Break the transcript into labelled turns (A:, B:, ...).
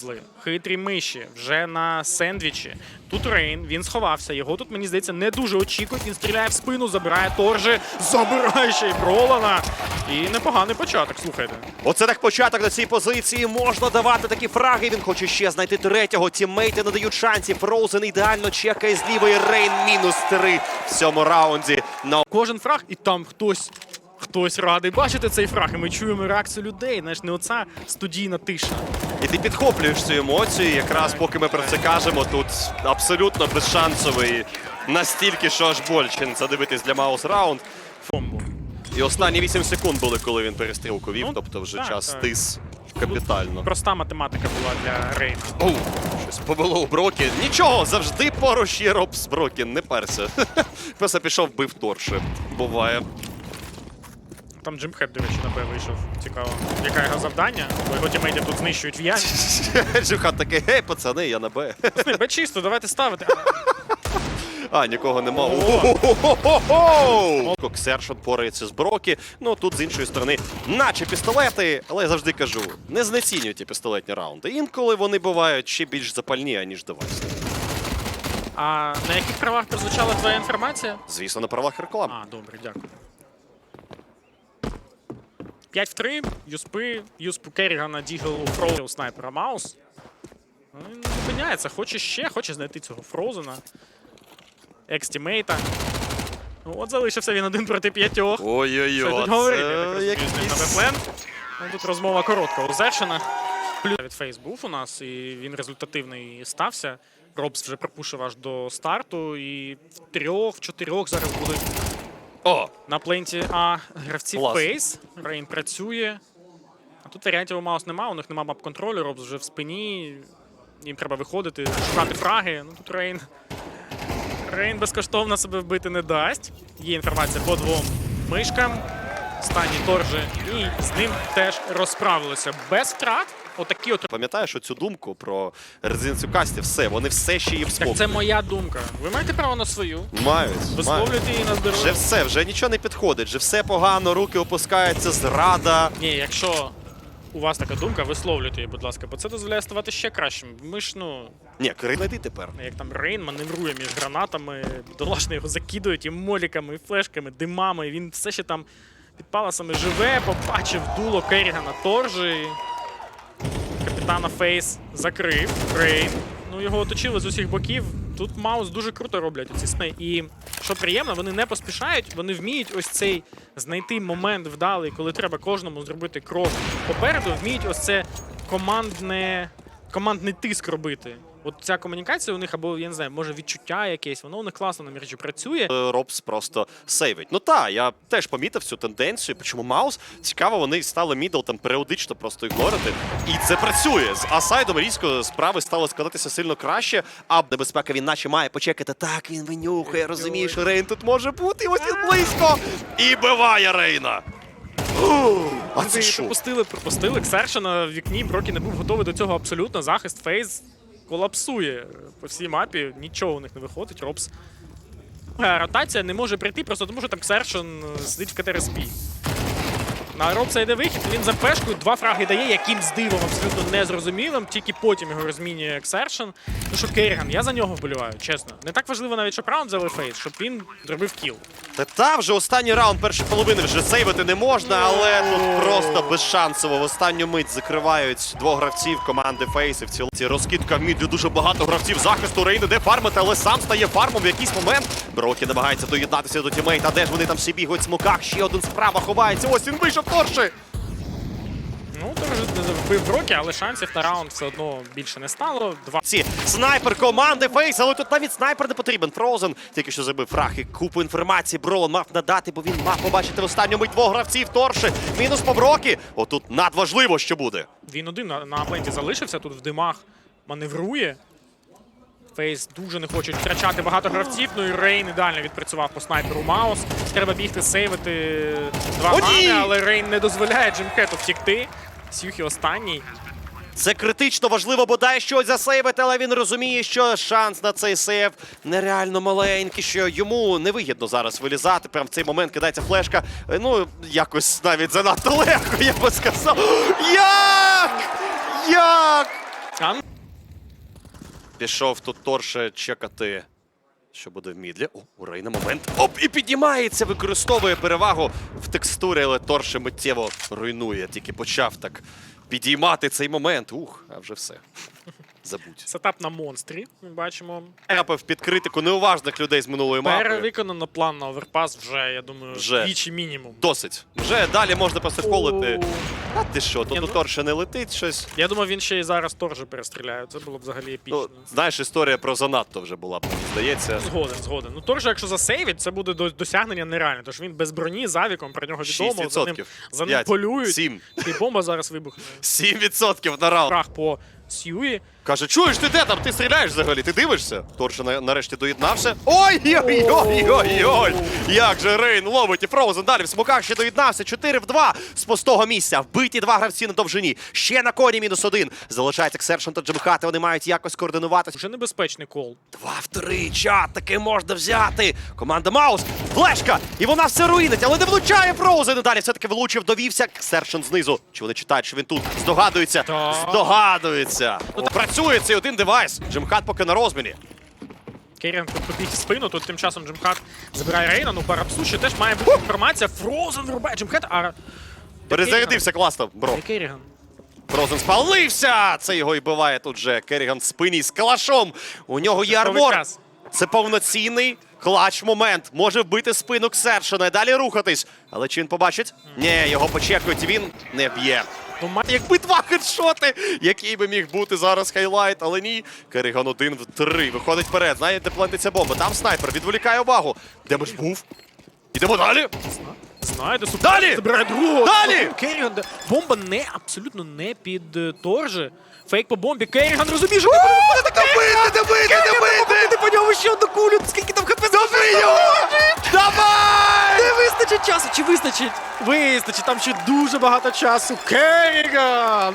A: заповзли хитрі миші вже на сендвічі. Тут Рейн, він сховався. Його тут, мені здається, не дуже очікують. Він стріляє в спину, забирає торжи, забирає ще й Бролана. І непоганий початок, слухайте.
B: Оце так початок на цій позиції. Можна давати такі фраги. Він хоче ще знайти третього. Тіммейти не дають шансів. Фроузен ідеально чекає з лівої. Рейн мінус три в цьому раунді. На
A: Кожен фраг, і там хтось. Хтось радий бачити цей фраг, і ми чуємо реакцію людей. Знаєш, не оця студійна тиша.
B: І ти підхоплюєш цю емоцію. Якраз поки ми про це кажемо, тут абсолютно безшансовий. Настільки, що аж боляче це дивитись для Маус раунд. І останні 8 секунд були, коли він перестрілку вів,
A: Ну,
B: тобто вже
A: так,
B: час
A: так.
B: тис капітально.
A: Проста математика була для Рейна.
B: Оу, щось повело у Брокі. Нічого, завжди поруч є Робс Брокін, не перся. Просто пішов, бив торши. Буває.
A: Там Джимхед, до речі, на Б вийшов. Цікаво. Яке його завдання? Бо його тімейти тут знищують в ямі.
B: Джухан такий, гей, пацани, я на Б.
A: Пацани, Б чисто, давайте ставити.
B: А, нікого нема. Коксершот порається з Брокі. Ну тут з іншої сторони, наче пістолети, але я завжди кажу, не знецінюйте пістолетні раунди. Інколи вони бувають ще більш запальні, аніж девайсні.
A: А на яких правах прозвучала твоя інформація?
B: Звісно, на правах реклами.
A: А, добре, дякую. 5 в 3, юспи, юспу Керрігана, Дігл, Фроу, снайпера Маус. Ну, Він не зупиняється, хоче ще, хоче знайти цього Фроузена. Екстімейта. Ну, от залишився він один проти п'ятьох.
B: Ой-ой-ой, якийсь...
A: Ну, тут розмова коротка узершена. Плюс від Фейс був у нас, і він результативний стався. Робс вже пропушив аж до старту, і в трьох, в чотирьох зараз будуть
B: О,
A: на пленті А гравці Фейс. Рейн працює. А тут варіантів у Маус нема, у них нема мап контролю, Робс вже в спині. Їм треба виходити, шукати фраги. Ну тут Рейн. Рейн безкоштовно себе вбити не дасть. Є інформація по двом мишкам. Останні торжі. І з ним теж розправилися. Без втрат. Отакі от.
B: Пам'ятаєш оцю думку про резиденцію касті? Все, вони все ще її
A: Так
B: всмокнуть.
A: це моя думка. Ви маєте право на свою.
B: Мають.
A: Висловлюйте її на
B: Вже все, вже нічого не підходить, вже все погано, руки опускаються, зрада.
A: Ні, якщо у вас така думка, висловлюйте її, будь ласка, бо це дозволяє ставати ще кращим. Ми ж, ну,
B: Ні, знайди тепер.
A: як там Рейн маневрує між гранатами, долашно його закидують і моліками, і флешками, димами. Він все ще там під паласами живе, побачив дуло Керрігана Торжі. Капітана Фейс закрив. Крейн. Ну, його оточили з усіх боків. Тут Маус дуже круто роблять оці сни. І що приємно, вони не поспішають, вони вміють ось цей знайти момент вдалий, коли треба кожному зробити крок попереду, вміють ось це командне, командний тиск робити. От ця комунікація у них або я не знаю, може відчуття якесь, воно у них класно на мережі працює.
B: Е, Робс просто сейвить. Ну так, я теж помітив цю тенденцію. Причому Маус цікаво, вони стали мідл там періодично просто ігнорити. І це працює. З асайдом різко справи стало складатися сильно краще. А небезпека він наче має почекати. Так, він винюхає, розуміє, що Рейн тут може бути. і Ось він близько. І биває Рейна. А це що?
A: пропустили, пропустили. Ксершена в вікні. Брокі не був готовий до цього абсолютно. Захист Фейз колапсує по всій мапі. Нічого у них не виходить. Робс. Е, Ротація не може прийти, просто тому що там Ксершен е, сидить в КТРСП. На Робса йде вихід, він за пешкою два фраги дає, якимсь дивом абсолютно незрозумілим, тільки потім його розмінює Ексершен. Ну що Керріган, я за нього вболіваю, чесно. Не так важливо навіть, щоб раунд взяли фейс, щоб він зробив кіл.
B: Та та вже останній раунд першої половини вже сейвити не можна, але тут просто безшансово в останню мить закривають двох гравців команди Фейс. І в цілому розкидка в мід де дуже багато гравців захисту. Рейн іде фармити, але сам стає фармом в якийсь момент. Брокі намагається доєднатися до тімейта. Де ж вони там всі бігають смуках? Ще один справа ховається. Ось він вийшов торши.
A: Ну, вже вбив Брокі, але шансів на раунд все одно більше не стало. Два
B: Ці снайпер команди Фейс, але тут навіть снайпер не потрібен. Фрозен тільки що забив фраг і купу інформації. Бролон мав надати, бо він мав побачити в останню мить двох гравців торши. Мінус по Брокі. Отут надважливо, що буде.
A: Він один на, на пленті залишився, тут в димах маневрує. Фейс дуже не хочуть втрачати багато гравців. Ну і Рейн ідеально відпрацював по снайперу Маус. Треба бігти сейвити два мани, але Рейн не дозволяє Джимхету втікти. Сюхі останній.
B: Це критично важливо, бодай щось засейвити, але він розуміє, що шанс на цей сейв нереально маленький, що йому невигідно зараз вилізати. Прямо в цей момент кидається флешка. Е, Ну, якось навіть занадто легко, я би сказав. Як? Як? Пішов тут Торше чекати, що буде в мідлі. О, у Рейна момент. Оп! І піднімається, використовує перевагу в текстурі, але Торше миттєво руйнує. Тільки почав так підіймати цей момент. Ух, а вже все. Забудь.
A: сетап на монстрі. Ми бачимо.
B: Трапив під критику неуважних людей з минулої мапи.
A: Перевиконано план на оверпас вже, я думаю,
B: Вже.
A: двічі мінімум.
B: Досить. Вже далі можна посерколити. А ти що, тут
A: Ні, ну-
B: Торше не летить щось.
A: Я думав, він ще й зараз торжи перестріляє. Це було б взагалі епічно.
B: Ну, знаєш, історія про занадто вже була, мені здається.
A: Згоден, згоден. Ну торжа, якщо засейвить, це буде до- досягнення нереальне. Тож він без броні, завіком, про нього відомо, за ним,
B: 6%.
A: за ним полюють.
B: Сім.
A: І бомба зараз вибухне.
B: 7% на раунд.
A: Крах по Сьюї.
B: Каже, чуєш ти де там? Ти стріляєш взагалі? Ти дивишся? Торше нарешті доєднався. Ой-ой-ой-ой-ой! Як же Рейн ловить і Фроузен далі в смоках ще доєднався. 4 в 2 з пустого місця. Вбиті два гравці на довжині. Ще на коні мінус один. Залишається Ксершон та Джемхати. Вони мають якось координуватися.
A: Вже небезпечний кол.
B: Два в три, чат, таки можна взяти. Команда Маус, флешка, і вона все руїнить, але не влучає Фроузен. І далі все-таки влучив, довівся. Ксершон знизу. Чи вони читають, що він тут? Здогадується. Здогадується.
A: Так.
B: Здогадується. Працює цей один девайс. Джимхат поки на розміні.
A: Керін побіг в спину, тут тим часом Джимхат забирає Рейна, ну Парапсу ще теж має бути інформація. Фрозен вирубає Джимхат, а...
B: Перезарядився класно, бро. Фрозен спалився! Це його і биває тут же. Керіган в спині з калашом. У нього є армор. Це повноцінний клач момент. Може вбити спину Ксершона і далі рухатись. Але чи він побачить? Ні, його почекають, і він не б'є.
A: Ну,
B: Якби два хедшоти, який би міг бути зараз хайлайт, але ні. Керіган один в три. Виходить вперед. Знає, де плантиться бомба. Там снайпер відволікає увагу. Де ж був? Ідемо далі.
A: Знаєте, супер.
B: Далі!
A: Забирає другого.
B: Далі!
A: Керріган, де- бомба не, абсолютно не під е. Фейк по бомбі. Керріган розуміє, що
B: Добити, добити, добити!
A: ти по ньому ще одну кулю. Скільки там хп
B: Добий його! Давай!
A: Вистачить часу, чи вистачить? Вистачить, там ще дуже багато часу. Керріган!